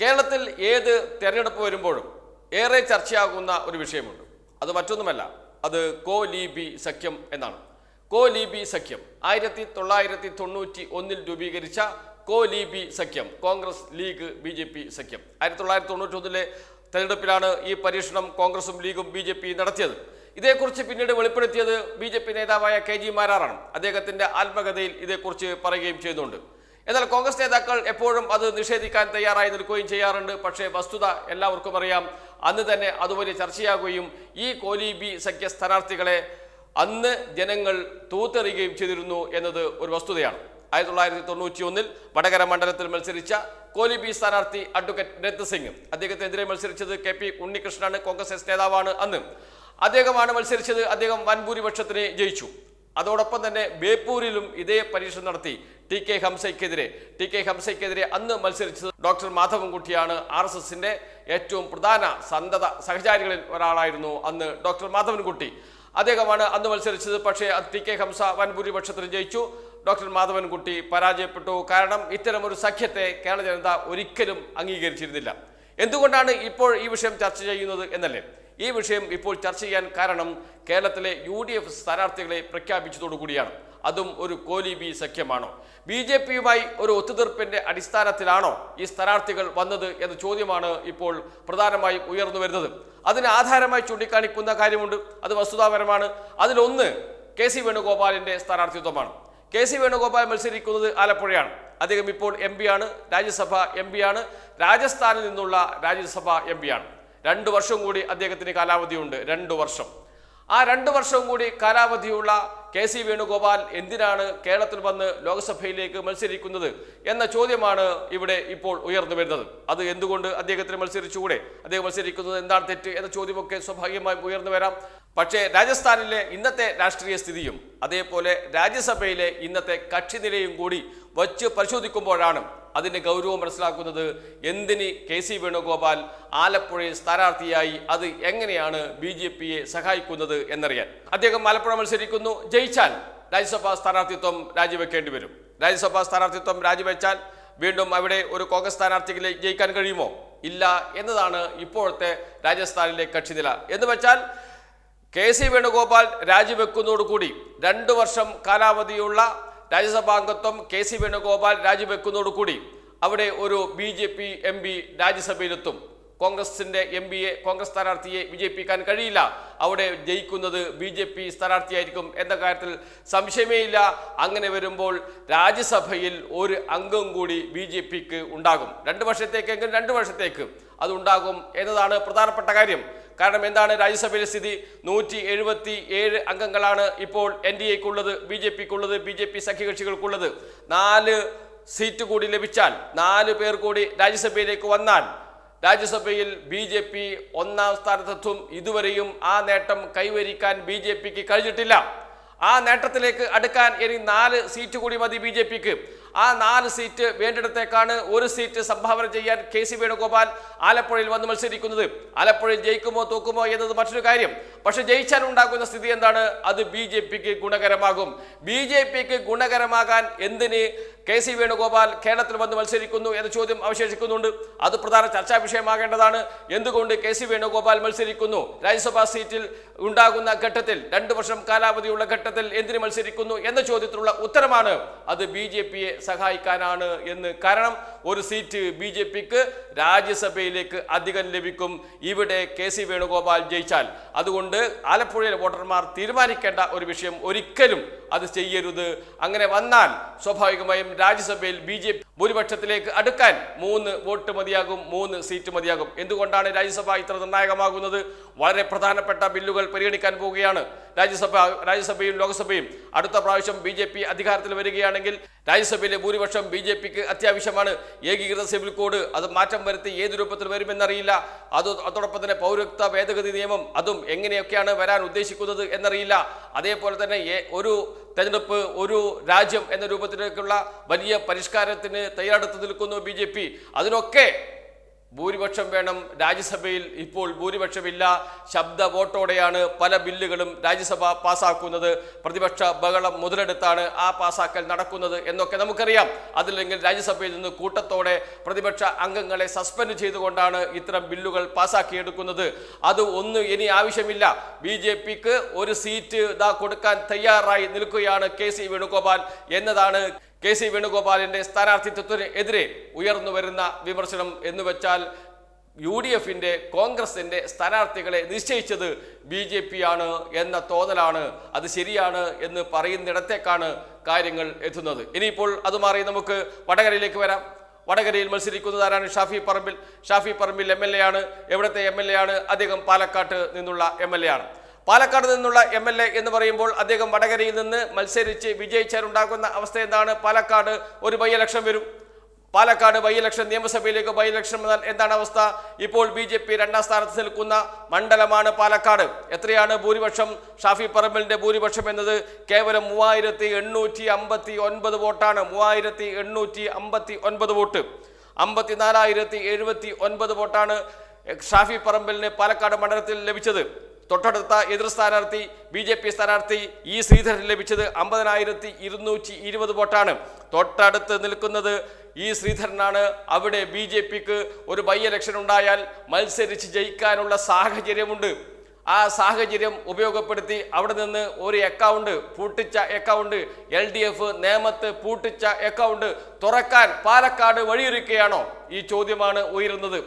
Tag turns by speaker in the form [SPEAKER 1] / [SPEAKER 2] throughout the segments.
[SPEAKER 1] കേരളത്തിൽ ഏത് തെരഞ്ഞെടുപ്പ് വരുമ്പോഴും ഏറെ ചർച്ചയാകുന്ന ഒരു വിഷയമുണ്ട്. അത് മറ്റൊന്നുമല്ല അത് കോ ലീബി സഖ്യം എന്നാണ്. കോ ലീബി സഖ്യം ആയിരത്തി തൊള്ളായിരത്തി തൊണ്ണൂറ്റി ഒന്നിൽ രൂപീകരിച്ച കോ ലീബി സഖ്യം Congress League B J P സഖ്യം. ആയിരത്തി തൊള്ളായിരത്തി തൊണ്ണൂറ്റി ഒന്നിലെ തെരഞ്ഞെടുപ്പിലാണ് ഈ പരീക്ഷണം കോൺഗ്രസും ലീഗും ബി ജെ പി നടത്തിയത്. ഇതേക്കുറിച്ച് പിന്നീട് വെളിപ്പെടുത്തിയത് ബി ജെ പി നേതാവായ കെ ജി മാരാറാണ്. അദ്ദേഹത്തിന്റെ ആത്മകഥയിൽ ഇതേക്കുറിച്ച് പറയുകയും ചെയ്യുന്നുണ്ട് എന്നാൽ കോൺഗ്രസ് നേതാക്കൾ എപ്പോഴും അത് നിഷേധിക്കാൻ തയ്യാറായി നിൽക്കുകയും ചെയ്യാറുണ്ട്. പക്ഷേ വസ്തുത എല്ലാവർക്കും അറിയാം. അന്ന് തന്നെ അതുവരെ ചർച്ചയാകുകയും ഈ കോലീബി സഖ്യ സ്ഥാനാർത്ഥികളെ അന്ന് ജനങ്ങൾ തൂത്തെറിയുകയും ചെയ്തിരുന്നു എന്നത് ഒരു വസ്തുതയാണ്. ആയിരത്തി തൊള്ളായിരത്തി തൊണ്ണൂറ്റി ഒന്നിൽ വടകര മണ്ഡലത്തിൽ മത്സരിച്ച കോലിബി സ്ഥാനാർത്ഥി അഡ്വക്കേറ്റ് രത്ത് സിംഗ് അദ്ദേഹത്തിനെതിരെ മത്സരിച്ചത് കെ പി ഉണ്ണികൃഷ്ണനാണ് കോൺഗ്രസ് എസ് നേതാവാണ് അന്ന്. അദ്ദേഹമാണ് മത്സരിച്ചത്. അദ്ദേഹം വൻ ഭൂരിപക്ഷത്തിന് ജയിച്ചു. അതോടൊപ്പം തന്നെ ബേപ്പൂരിലും ഇതേ പരീക്ഷ നടത്തി ടി കെ ഹംസയ്ക്കെതിരെ. ടി കെ ഹംസയ്ക്കെതിരെ അന്ന് മത്സരിച്ചത് ഡോക്ടർ മാധവൻകുട്ടിയാണ്. ആർ എസ് എസിന്റെ ഏറ്റവും പ്രധാന സന്തത സഹചാരികളിൽ ഒരാളായിരുന്നു അന്ന് ഡോക്ടർ മാധവൻകുട്ടി. അദ്ദേഹമാണ് അന്ന് മത്സരിച്ചത്. പക്ഷേ ടി കെ ഹംസ വൻ ഭൂരിപക്ഷത്തിന് ജയിച്ചു. ഡോക്ടർ മാധവൻകുട്ടി പരാജയപ്പെട്ടു. കാരണം ഇത്തരമൊരു സഖ്യത്തെ കേരള ജനത ഒരിക്കലും അംഗീകരിച്ചിരുന്നില്ല. എന്തുകൊണ്ടാണ് ഇപ്പോൾ ഈ വിഷയം ചർച്ച ചെയ്യുന്നത് എന്നല്ലേ? ഈ വിഷയം ഇപ്പോൾ ചർച്ച ചെയ്യാൻ കാരണം കേരളത്തിലെ യു ഡി എഫ് സ്ഥാനാർത്ഥികളെ പ്രഖ്യാപിച്ചതോടുകൂടിയാണ് അതും ഒരു കോലി ബി സഖ്യമാണോ? ബി ജെ പിയുമായി ഒരു ഒത്തുതീർപ്പിന്റെ അടിസ്ഥാനത്തിലാണോ ഈ സ്ഥാനാർത്ഥികൾ വന്നത് എന്ന ചോദ്യമാണ് ഇപ്പോൾ പ്രധാനമായും ഉയർന്നു വരുന്നത്. അതിന് ആധാരമായി ചൂണ്ടിക്കാണിക്കുന്ന കാര്യമുണ്ട്. അത് വസ്തുതാപരമാണ്. അതിലൊന്ന് കെ സി വേണുഗോപാലിന്റെ സ്ഥാനാർത്ഥിത്വമാണ്. കെ സി വേണുഗോപാൽ മത്സരിക്കുന്നത് ആലപ്പുഴയാണ്. അദ്ദേഹം ഇപ്പോൾ എം ആണ്. രാജ്യസഭ എം ആണ്. രാജസ്ഥാനിൽ നിന്നുള്ള രാജ്യസഭ എം ആണ്. രണ്ടു വർഷം കൂടി അദ്ദേഹത്തിന് കാലാവധിയുണ്ട്. രണ്ടു വർഷം. ആ രണ്ടു വർഷവും കൂടി കാലാവധിയുള്ള കെ സി വേണുഗോപാൽ എന്തിനാണ് കേരളത്തിൽ വന്ന് ലോക്സഭയിലേക്ക് മത്സരിക്കുന്നത് എന്ന ചോദ്യമാണ് ഇവിടെ ഇപ്പോൾ ഉയർന്നു വരുന്നത്. അത് എന്തുകൊണ്ട് അദ്ദേഹത്തിന് മത്സരിച്ചുകൂടെ? അദ്ദേഹം മത്സരിക്കുന്നത് എന്താണ് തെറ്റ് എന്ന ചോദ്യമൊക്കെ സ്വാഭാവികമായും ഉയർന്നു വരാം. പക്ഷേ രാജസ്ഥാനിലെ ഇന്നത്തെ രാഷ്ട്രീയ സ്ഥിതിയും അതേപോലെ രാജ്യസഭയിലെ ഇന്നത്തെ കക്ഷിനിലയും കൂടി വച്ച് പരിശോധിക്കുമ്പോഴാണ് അതിന്റെ ഗൗരവം മനസ്സിലാക്കുന്നത് എന്തിന് കെ സി വേണുഗോപാൽ ആലപ്പുഴയിൽ സ്ഥാനാർത്ഥിയായി? അത് എങ്ങനെയാണ് ബി ജെ പിയെ സഹായിക്കുന്നത് എന്നറിയാൻ. അദ്ദേഹം ആലപ്പുഴ മത്സരിക്കുന്നു. ജയിച്ചാൽ രാജ്യസഭാ സ്ഥാനാർത്ഥിത്വം രാജിവെക്കേണ്ടി വരും. രാജ്യസഭാ സ്ഥാനാർത്ഥിത്വം രാജിവെച്ചാൽ വീണ്ടും അവിടെ ഒരു കോൺഗ്രസ് സ്ഥാനാർത്ഥിക്ക് ജയിക്കാൻ കഴിയുമോ? ഇല്ല എന്നതാണ് ഇപ്പോഴത്തെ രാജസ്ഥാനിലെ കക്ഷിനില. എന്ന് വെച്ചാൽ കെ സി വേണുഗോപാൽ രാജിവെക്കുന്നതോടുകൂടി രണ്ടു വർഷം കാലാവധിയുള്ള രാജ്യസഭാംഗത്വം കെ സി വേണുഗോപാൽ രാജിവെക്കുന്നതോടുകൂടി അവിടെ ഒരു B J P M P രാജ്യസഭയിലെത്തും. കോൺഗ്രസിന്റെ എം പിയെ കോൺഗ്രസ് സ്ഥാനാർത്ഥിയെ വിജയിപ്പിക്കാൻ കഴിയില്ല. അവിടെ ജയിക്കുന്നത് ബി ജെ പി സ്ഥാനാർത്ഥിയായിരിക്കും എന്ന കാര്യത്തിൽ സംശയമേ ഇല്ല അങ്ങനെ വരുമ്പോൾ രാജ്യസഭയിൽ ഒരു അംഗം കൂടി ബി ജെ പിക്ക് ഉണ്ടാകും. രണ്ട് വർഷത്തേക്കെങ്കിലും രണ്ട് വർഷത്തേക്ക് അതുണ്ടാകും എന്നതാണ് പ്രധാനപ്പെട്ട കാര്യം. കാരണം എന്താണ്? രാജ്യസഭയിലെ സ്ഥിതി നൂറ്റി എഴുപത്തി ഏഴ് അംഗങ്ങളാണ് ഇപ്പോൾ എൻ ഡി എക്കുള്ളത് ബി ജെ പിക്കുള്ളത് ബി ജെ പി സഖ്യകക്ഷികൾക്കുള്ളത്. നാല് സീറ്റ് കൂടി ലഭിച്ചാൽ നാല് പേർ കൂടി രാജ്യസഭയിലേക്ക് വന്നാൽ രാജ്യസഭയിൽ ബി ജെ പി ഒന്നാം സ്ഥാനത്തെത്തും. ഇതുവരെയും ആ നേട്ടം കൈവരിക്കാൻ ബി ജെ പിക്ക് കഴിഞ്ഞിട്ടില്ല. ആ നേട്ടത്തിലേക്ക് അടുക്കാൻ ഇനി നാല് സീറ്റ് കൂടി മതി ബി ജെ പിക്ക്. ആ നാല് സീറ്റ് വേണ്ടിടത്തേക്കാണ് ഒരു സീറ്റ് സംഭാവന ചെയ്യാൻ കെ സി വേണുഗോപാൽ ആലപ്പുഴയിൽ വന്ന് മത്സരിക്കുന്നത്. ആലപ്പുഴയിൽ ജയിക്കുമോ തോക്കുമോ എന്നത് മറ്റൊരു കാര്യം. പക്ഷെ ജയിച്ചാൽ ഉണ്ടാകുന്ന സ്ഥിതി എന്താണ്? അത് ബി ജെ പിക്ക് ഗുണകരമാകും. ബി ജെ പിക്ക് ഗുണകരമാകാൻ എന്തിന് കെ സി വേണുഗോപാൽ കേരളത്തിൽ വന്ന് മത്സരിക്കുന്നു എന്ന ചോദ്യം അവശേഷിക്കുന്നുണ്ട്. അത് പ്രധാന ചർച്ചാ വിഷയമാകേണ്ടതാണ്. എന്തുകൊണ്ട് കെ സി വേണുഗോപാൽ മത്സരിക്കുന്നു? രാജ്യസഭാ സീറ്റിൽ ഉണ്ടാകുന്ന ഘട്ടത്തിൽ രണ്ടു വർഷം കാലാവധിയുള്ള ഘട്ടത്തിൽ എന്തിന് മത്സരിക്കുന്നു എന്ന ചോദ്യത്തിനുള്ള ഉത്തരമാണ് അത് ബി ജെ പിയെ സഹായിക്കാനാണ് എന്ന്. കാരണം ഒരു സീറ്റ് ബി ജെ പിക്ക് രാജ്യസഭയിലേക്ക് അധികം ലഭിക്കും ഇവിടെ കെ സി വേണുഗോപാൽ ജയിച്ചാൽ. അതുകൊണ്ട് ആലപ്പുഴയിലെ വോട്ടർമാർ തീരുമാനിക്കേണ്ട ഒരു വിഷയം ഒരിക്കലും അത് ചെയ്യരുത്. അങ്ങനെ വന്നാൽ സ്വാഭാവികമായും രാജ്യസഭയിൽ ബി ജെ പി ഭൂരിപക്ഷത്തിലേക്ക് അടുക്കാൻ മൂന്ന് വോട്ട് മതിയാകും മൂന്ന് സീറ്റ് മതിയാകും. എന്തുകൊണ്ടാണ് രാജ്യസഭ ഇത്ര നിർണായകമാകുന്നത്? വളരെ പ്രധാനപ്പെട്ട ബില്ലുകൾ പരിഗണിക്കാൻ പോവുകയാണ്. രാജ്യസഭ രാജ്യസഭയും ലോക്സഭയും അടുത്ത പ്രാവശ്യം ബി ജെ പി അധികാരത്തിൽ വരികയാണെങ്കിൽ രാജ്യസഭയിലെ ഭൂരിപക്ഷം ബി ജെ പിക്ക് അത്യാവശ്യമാണ്. ഏകീകൃത സിവിൽ കോഡ് അത് മാറ്റം വരുത്തി ഏത് രൂപത്തിൽ വരുമെന്നറിയില്ല. അത് അതോടൊപ്പം തന്നെ പൗരത്വ ഭേദഗതി നിയമം അതും എങ്ങനെയൊക്കെയാണ് വരാൻ ഉദ്ദേശിക്കുന്നത് എന്നറിയില്ല. അതേപോലെ തന്നെ ഒരു തെരഞ്ഞെടുപ്പ് ഒരു രാജ്യം എന്ന രൂപത്തിലേക്കുള്ള വലിയ പരിഷ്കാരത്തിന് തയ്യാറെടുത്ത് നിൽക്കുന്നു ബി അതിനൊക്കെ ഭൂരിപക്ഷം വേണം രാജ്യസഭയിൽ. ഇപ്പോൾ ഭൂരിപക്ഷമില്ല. ശബ്ദ വോട്ടോടെയാണ് പല ബില്ലുകളും രാജ്യസഭ പാസാക്കുന്നത്. പ്രതിപക്ഷ ബഹളം മുതലെടുത്താണ് ആ പാസാക്കൽ നടക്കുന്നത് എന്നൊക്കെ നമുക്കറിയാം. അതില്ലെങ്കിൽ രാജ്യസഭയിൽ നിന്ന് കൂട്ടത്തോടെ പ്രതിപക്ഷ അംഗങ്ങളെ സസ്പെൻഡ് ചെയ്തുകൊണ്ടാണ് ഇത്തരം ബില്ലുകൾ പാസ്സാക്കിയെടുക്കുന്നത് അത് ഒന്നും ഇനി ആവശ്യമില്ല. ബി ജെ പിക്ക് ഒരു സീറ്റ് ഇതാ കൊടുക്കാൻ തയ്യാറായി നിൽക്കുകയാണ് കെ സി വേണുഗോപാൽ എന്നതാണ് കെ സി വേണുഗോപാലിന്റെ സ്ഥാനാർത്ഥിത്വത്തിന് എതിരെ ഉയർന്നു വരുന്ന വിമർശനം എന്ന് വെച്ചാൽ യു ഡി എഫിന്റെ കോൺഗ്രസിന്റെ സ്ഥാനാർത്ഥികളെ നിശ്ചയിച്ചത് ബി ജെ പി ആണ് എന്ന തോന്നലാണ്. അത് ശരിയാണ് എന്ന് പറയുന്നിടത്തേക്കാണ് കാര്യങ്ങൾ എത്തുന്നത്. ഇനിയിപ്പോൾ അത് മാറി നമുക്ക് വടകരയിലേക്ക് വരാം. വടകരയിൽ മത്സരിക്കുന്നത് ആരാണ് Shafi Parambil? Shafi Parambil M L A ആണ്. എവിടുത്തെ എം എൽ എ ആണ്? അദ്ദേഹം പാലക്കാട്ട് നിന്നുള്ള എം എൽ എ ആണ്. പാലക്കാട് നിന്നുള്ള എം എൽ എ എന്ന് പറയുമ്പോൾ അദ്ദേഹം വടകരയിൽ നിന്ന് മത്സരിച്ച് വിജയിച്ചാലുണ്ടാകുന്ന അവസ്ഥ എന്താണ്? പാലക്കാട് ഒരു ബൈ ഇലക്ഷൻ വരും. പാലക്കാട് ബൈ ഇലക്ഷൻ നിയമസഭയിലേക്ക് ബൈ ഇലക്ഷൻ വന്നാൽ എന്താണ് അവസ്ഥ? ഇപ്പോൾ ബി ജെ പി രണ്ടാം സ്ഥാനത്ത് നിൽക്കുന്ന മണ്ഡലമാണ് പാലക്കാട്. എത്രയാണ് ഭൂരിപക്ഷം? ഷാഫി പറമ്പലിന്റെ ഭൂരിപക്ഷം എന്നത് കേവലം മൂവായിരത്തി എണ്ണൂറ്റി അമ്പത്തി ഒൻപത് വോട്ടാണ്. മൂവായിരത്തി എണ്ണൂറ്റി അമ്പത്തി ഒൻപത് വോട്ട്. അമ്പത്തിനാലായിരത്തി എഴുപത്തി ഒൻപത് വോട്ടാണ് ഷാഫി പറമ്പലിന് പാലക്കാട് മണ്ഡലത്തിൽ ലഭിച്ചത്. തൊട്ടടുത്ത എതിർ സ്ഥാനാർത്ഥി ബി ജെ പി സ്ഥാനാർത്ഥി ഇ ശ്രീധരൻ ലഭിച്ചത് അമ്പതിനായിരത്തി ഇരുന്നൂറ്റി ഇരുപത് വോട്ടാണ്. തൊട്ടടുത്ത് നിൽക്കുന്നത് ഇ ശ്രീധരനാണ്. അവിടെ ബി ജെ പിക്ക് ഒരു ബൈ ഇലക്ഷൻ ഉണ്ടായാൽ മത്സരിച്ച് ജയിക്കാനുള്ള സാഹചര്യമുണ്ട്. ആ സാഹചര്യം ഉപയോഗപ്പെടുത്തി അവിടെ നിന്ന് ഒരു അക്കൗണ്ട് പൂട്ടിച്ച അക്കൗണ്ട് എൽ ഡി എഫ് നേമത്ത് പൂട്ടിച്ച അക്കൗണ്ട് തുറക്കാൻ പാലക്കാട് വഴിയൊരുക്കുകയാണോ? ഈ ചോദ്യമാണ് ഉയരുന്നത്.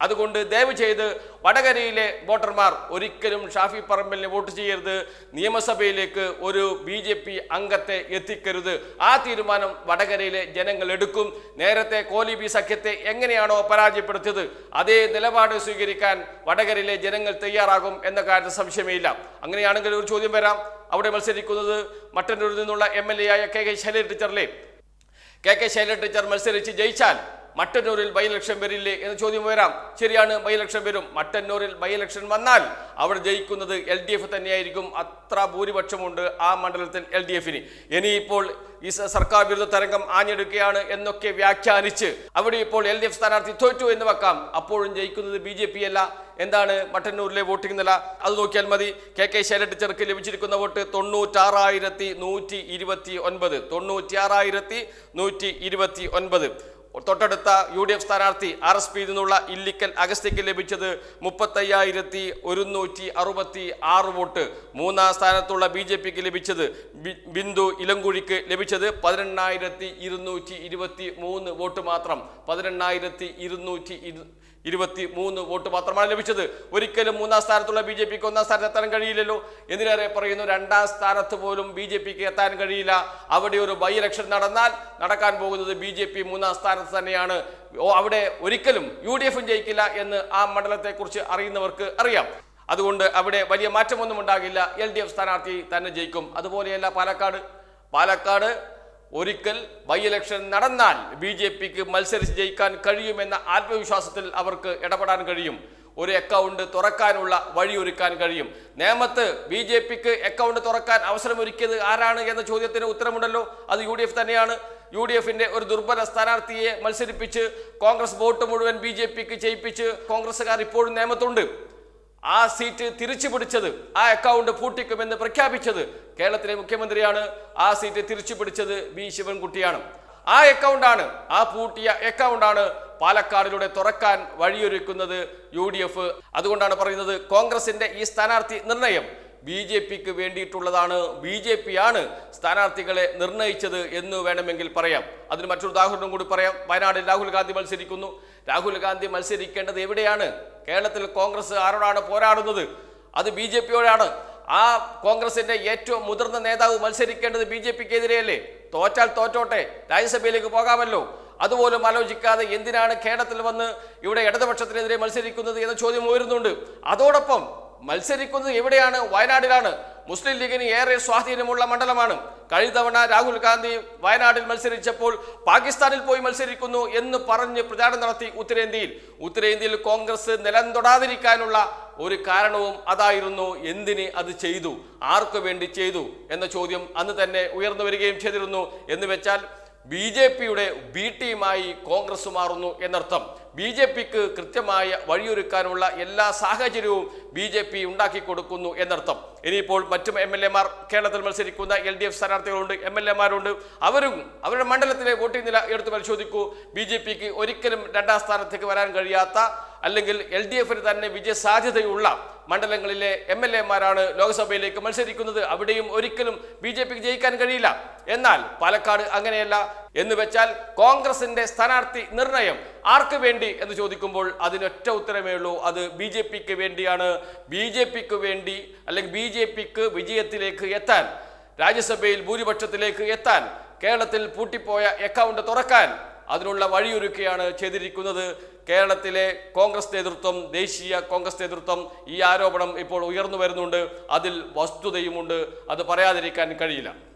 [SPEAKER 1] അതുകൊണ്ട് ദയവ് ചെയ്ത് വടകരയിലെ വോട്ടർമാർ ഒരിക്കലും ഷാഫി പറമ്പലിനെ വോട്ട് ചെയ്യരുത്. നിയമസഭയിലേക്ക് ഒരു ബി ജെ പി അംഗത്തെ എത്തിക്കരുത്. ആ തീരുമാനം വടകരയിലെ ജനങ്ങൾ എടുക്കും. നേരത്തെ കോലിബി സഖ്യത്തെ എങ്ങനെയാണോ പരാജയപ്പെടുത്തിയത് അതേ നിലപാട് സ്വീകരിക്കാൻ വടകരയിലെ ജനങ്ങൾ തയ്യാറാകും എന്ന കാര്യത്തിൽ സംശയമേയില്ല അങ്ങനെയാണെങ്കിൽ ഒരു ചോദ്യം വരാം. അവിടെ മത്സരിക്കുന്നത് മട്ടന്നൂരിൽ നിന്നുള്ള എം എൽ എ ആയ കെ കെ ശൈലജ ടീച്ചറിലെ കെ കെ ശൈലജ ടീച്ചർ മത്സരിച്ച് ജയിച്ചാൽ മട്ടന്നൂരിൽ ബൈ ഇലക്ഷൻ വരില്ലേ എന്ന ചോദ്യം വരാം. ശരിയാണ് ബൈ ഇലക്ഷൻ വരും. മട്ടന്നൂരിൽ ബൈ ഇലക്ഷൻ വന്നാൽ അവിടെ ജയിക്കുന്നത് എൽ ഡി എഫ് തന്നെയായിരിക്കും. അത്ര ഭൂരിപക്ഷമുണ്ട് ആ മണ്ഡലത്തിൽ എൽ ഡി എഫിന്. ഇനിയിപ്പോൾ ഈ സർക്കാർ വിരുദ്ധ തരംഗം ആഞ്ഞെടുക്കുകയാണ് എന്നൊക്കെ വ്യാഖ്യാനിച്ച് അവിടെ ഇപ്പോൾ എൽ ഡി എഫ് സ്ഥാനാർത്ഥി തോറ്റു എന്ന് വെക്കാം. അപ്പോഴും ജയിക്കുന്നത് ബി ജെ പി അല്ല. എന്താണ് മട്ടന്നൂരിലെ വോട്ടിംഗ് നില? അത് നോക്കിയാൽ മതി. കെ കെ ശൈല ടീച്ചർക്ക് ലഭിച്ചിരിക്കുന്ന വോട്ട് തൊണ്ണൂറ്റാറായിരത്തി നൂറ്റി ഇരുപത്തി ഒൻപത്. തൊണ്ണൂറ്റിയാറായിരത്തി നൂറ്റി ഇരുപത്തി ഒൻപത്. തൊട്ടടുത്ത യു ഡി എഫ് സ്ഥാനാർത്ഥി ആർ എസ് പിയിൽ നിന്നുള്ള ഇല്ലിക്കൽ അഗസ്ത്യക്ക് ലഭിച്ചത് മുപ്പത്തയ്യായിരത്തി ഒരുന്നൂറ്റി അറുപത്തി ആറ് വോട്ട്. മൂന്നാം സ്ഥാനത്തുള്ള ബി ജെ പിക്ക് ലഭിച്ചത് ബിന്ദു ഇലങ്കുഴിക്ക് ലഭിച്ചത് പതിനെണ്ണായിരത്തി ഇരുന്നൂറ്റി ഇരുപത്തി മൂന്ന് വോട്ട് മാത്രം. പതിനെണ്ണായിരത്തി ഇരുന്നൂറ്റി ഇരു ഇരുപത്തി മൂന്ന് വോട്ട് മാത്രമാണ് ലഭിച്ചത്. ഒരിക്കലും മൂന്നാം സ്ഥാനത്തുള്ള ബി ജെ പിക്ക് ഒന്നാം സ്ഥാനത്ത് എത്താൻ കഴിയില്ലല്ലോ. എന്തിനേറെ പറയുന്നു രണ്ടാം സ്ഥാനത്ത് പോലും ബി ജെ പിക്ക് എത്താൻ കഴിയില്ല. അവിടെ ഒരു ബൈ ഇലക്ഷൻ നടന്നാൽ നടക്കാൻ പോകുന്നത് ബി ജെ പി മൂന്നാം സ്ഥാനത്ത് തന്നെയാണ്. അവിടെ ഒരിക്കലും യു ഡി എഫും ജയിക്കില്ല എന്ന് ആ മണ്ഡലത്തെക്കുറിച്ച് അറിയുന്നവർക്ക് അറിയാം. അതുകൊണ്ട് അവിടെ വലിയ മാറ്റമൊന്നും ഉണ്ടാകില്ല. എൽ ഡി എഫ് സ്ഥാനാർത്ഥി തന്നെ ജയിക്കും. അതുപോലെയല്ല പാലക്കാട്. പാലക്കാട് ഒരിക്കൽ ബൈ ഇലക്ഷൻ നടന്നാൽ ബി ജെ പിക്ക് മത്സരിച്ച് ജയിക്കാൻ കഴിയുമെന്ന ആത്മവിശ്വാസത്തിൽ അവർക്ക് ഇടപെടാൻ കഴിയും. ഒരു അക്കൗണ്ട് തുറക്കാനുള്ള വഴി ഒരുക്കാൻ കഴിയും. നേമത്ത് ബി ജെ പിക്ക് അക്കൗണ്ട് തുറക്കാൻ അവസരമൊരുക്കിയത് ആരാണ് എന്ന ചോദ്യത്തിന് ഉത്തരമുണ്ടല്ലോ. അത് യു ഡി എഫ് തന്നെയാണ്. യു ഡി എഫിന്റെ ഒരു ദുർബല സ്ഥാനാർത്ഥിയെ മത്സരിപ്പിച്ച് കോൺഗ്രസ് വോട്ട് മുഴുവൻ ബി ജെ പിക്ക് ചെയ്യിപ്പിച്ച് കോൺഗ്രസ്സുകാർ ഇപ്പോഴും നേമത്തുണ്ട്. ആ സീറ്റ് തിരിച്ചു പിടിച്ചത് ആ അക്കൗണ്ട് പൂട്ടിക്കുമെന്ന് പ്രഖ്യാപിച്ചത് കേരളത്തിലെ മുഖ്യമന്ത്രിയാണ്. ആ സീറ്റ് തിരിച്ചു പിടിച്ചത് ബി ശിവൻകുട്ടിയാണ്. ആ അക്കൗണ്ടാണ് ആ പൂട്ടിയ അക്കൗണ്ടാണ് പാലക്കാടിലൂടെ തുറക്കാൻ വഴിയൊരുക്കുന്നത് യു ഡി എഫ്. അതുകൊണ്ടാണ് പറയുന്നത് കോൺഗ്രസിന്റെ ഈ സ്ഥാനാർത്ഥി നിർണയം. ബി ജെ പിക്ക് വേണ്ടിയിട്ടുള്ളതാണ് ബി ജെ പി ആണ് സ്ഥാനാർത്ഥികളെ നിർണയിച്ചത് എന്ന് വേണമെങ്കിൽ പറയാം. അതിന് മറ്റൊരു ഉദാഹരണം കൂടി പറയാം. വയനാട് രാഹുൽ ഗാന്ധി മത്സരിക്കുന്നു. രാഹുൽ ഗാന്ധി മത്സരിക്കേണ്ടത് എവിടെയാണ്? കേരളത്തിൽ കോൺഗ്രസ് ആരോടാണ് പോരാടുന്നത്? അത് ബി ജെ പിയോടാണ്. ആ കോൺഗ്രസിന്റെ ഏറ്റവും മുതിർന്ന നേതാവ് മത്സരിക്കേണ്ടത് ബി ജെ പിക്ക് എതിരെയല്ലേ തോറ്റാൽ തോറ്റോട്ടെ. രാജ്യസഭയിലേക്ക് പോകാമല്ലോ. അതുപോലും ആലോചിക്കാതെ എന്തിനാണ് കേരളത്തിൽ വന്ന് ഇവിടെ ഇടതുപക്ഷത്തിനെതിരെ മത്സരിക്കുന്നത് എന്ന ചോദ്യം ഉയരുന്നുണ്ട്. അതോടൊപ്പം മത്സരിക്കുന്നത് എവിടെയാണ്? വയനാടിലാണ്. മുസ്ലിം ലീഗിന് ഏറെ സ്വാധീനമുള്ള മണ്ഡലമാണ്. കഴിഞ്ഞ തവണ രാഹുൽ ഗാന്ധി വയനാട്ടിൽ മത്സരിച്ചപ്പോൾ പാകിസ്ഥാനിൽ പോയി മത്സരിക്കുന്നു എന്ന് പറഞ്ഞ് പ്രചാരണം നടത്തി ഉത്തരേന്ത്യയിൽ. ഉത്തരേന്ത്യയിൽ കോൺഗ്രസ് നിലം തൊടാതിരിക്കാനുള്ള ഒരു കാരണവും അതായിരുന്നു. എന്തിന് അത് ചെയ്തു? ആർക്കു വേണ്ടി ചെയ്തു? എന്ന ചോദ്യം അന്ന് തന്നെ ഉയർന്നു വരികയും ചെയ്തിരുന്നു. എന്ന് വെച്ചാൽ ബി ജെ പിയുടെ ബി ടീമായി കോൺഗ്രസ് മാറുന്നു എന്നർത്ഥം. ബി ജെ പിക്ക് കൃത്യമായ വഴിയൊരുക്കാനുള്ള എല്ലാ സാഹചര്യവും ബി ജെ പി ഉണ്ടാക്കി കൊടുക്കുന്നു എന്നർത്ഥം. ഇനിയിപ്പോൾ മറ്റും എം എൽ എമാർ കേരളത്തിൽ മത്സരിക്കുന്ന എൽ ഡി എഫ് സ്ഥാനാർത്ഥികളുണ്ട് എം എൽ എമാരുണ്ട്. അവരും അവരുടെ മണ്ഡലത്തിലെ വോട്ടിംഗ് നില എടുത്ത് പരിശോധിക്കൂ. ബി ജെ പിക്ക് ഒരിക്കലും രണ്ടാം സ്ഥാനത്തേക്ക് വരാൻ കഴിയാത്ത അല്ലെങ്കിൽ എൽ ഡി എഫിന് തന്നെ വിജയ സാധ്യതയുള്ള മണ്ഡലങ്ങളിലെ എം എൽ എമാരാണ് ലോക്സഭയിലേക്ക് മത്സരിക്കുന്നത്. അവിടെയും ഒരിക്കലും ബി ജെ പിക്ക് ജയിക്കാൻ കഴിയില്ല. എന്നാൽ പാലക്കാട് അങ്ങനെയല്ല. എന്ന് വെച്ചാൽ കോൺഗ്രസിന്റെ സ്ഥാനാർത്ഥി നിർണയം ആർക്ക് വേണ്ടി എന്ന് ചോദിക്കുമ്പോൾ അതിനൊറ്റ ഉത്തരമേ ഉള്ളൂ. അത് ബി ജെ പിക്ക് വേണ്ടിയാണ്. ബി ജെ പിക്ക് വേണ്ടി അല്ലെങ്കിൽ ബി ജെ പിക്ക് വിജയത്തിലേക്ക് എത്താൻ രാജ്യസഭയിൽ ഭൂരിപക്ഷത്തിലേക്ക് എത്താൻ കേരളത്തിൽ പൂട്ടിപ്പോയ അക്കൗണ്ട് തുറക്കാൻ അതിനുള്ള വഴിയൊരുക്കുകയാണ് ചെയ്തിരിക്കുന്നത്. കേരളത്തിലെ കോൺഗ്രസ് നേതൃത്വം ദേശീയ കോൺഗ്രസ് നേതൃത്വം ഈ ആരോപണം ഇപ്പോൾ ഉയർന്നു വരുന്നുണ്ട്. അതിൽ വസ്തുതയുമുണ്ട്. അത് പറയാതിരിക്കാൻ കഴിയില്ല.